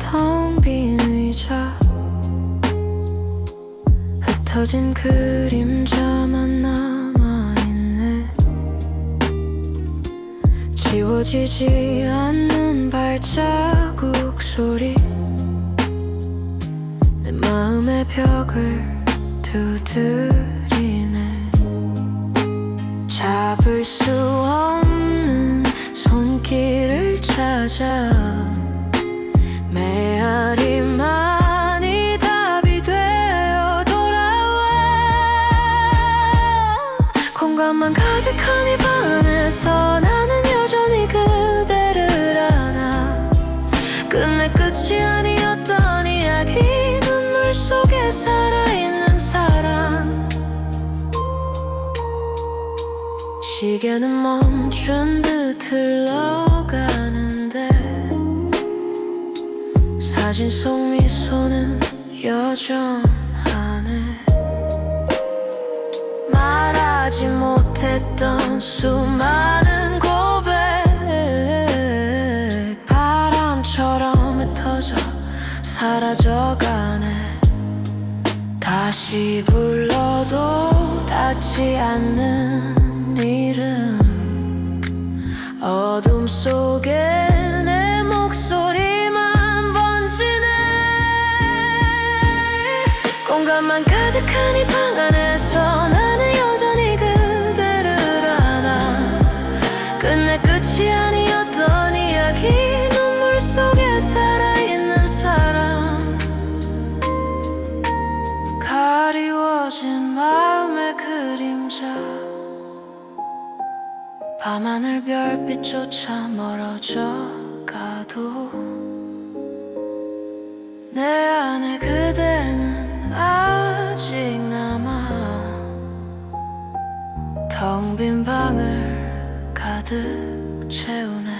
텅 빈 의자. 흩어진 그림자만 남아있네. 지워지지 않는 발자국 소리. 내 마음의 벽을 두드리네. 잡을 수 찾아. 메아리만이 답이 되어 돌아와. 공간만 가득한 이 방에서 나는 여전히 그대를 안아 끝내 끝이 아니었던 이야기 눈물 속에 살아있는 사랑. 시계는 멈춘 듯 흘러가 사진 속 미소는 여전하네. 말하지 못했던 수많은 고백. 바람처럼 흩어져 사라져가네. 다시 불러도 닿지 않는 공간만 가득한 이 방 안에서 나는 여전히 그대를 안아. 끝내 끝이 아니었던 이야기 눈물 속에 살아있는 사람. 가리워진 마음의 그림자. 밤하늘 별빛조차 멀어져 가도 내 안에 그 텅 빈 방을 가득 채우네.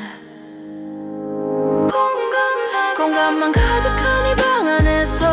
공간만 가득한 이 방 안에서